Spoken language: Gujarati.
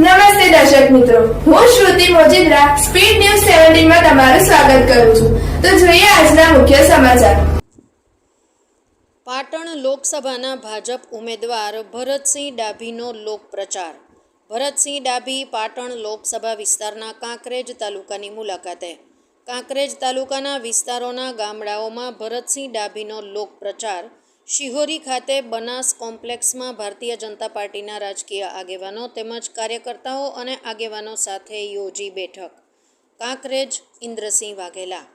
નમસ્તે દર્શક મિત્રો. હું શ્રુતિ મોજીદ્રા, સ્પીડ ન્યૂઝ સેવન્ટીનમાં તમારું સ્વાગત કરું છું. તો જોઈએ આજના મુખ્ય સમાચાર. પાટણ લોકસભાના ભાજપ ઉમેદવાર ભરતસિંહ ડાભીનો લોકપ્રચાર. ભરતસિંહ ડાભી પાટણ લોકસભા વિસ્તારના કાંકરેજ તાલુકાની મુલાકાતે. કાંકરેજ તાલુકાના વિસ્તારોના ગામડાઓમાં ભરતસિંહ ડાભીનો લોકપ્રચાર શિહોરી ખાતે બનાસ કોમ્પ્લેક્સમાં ભારતીય જનતા પાર્ટીના રાજકીય આગેવાનો તેમજ કાર્યકર્તાઓ અને આગેવાનો સાથે યોજી બેઠક. કાંકરેજ, ઇન્દ્રસિંહ વાઘેલા.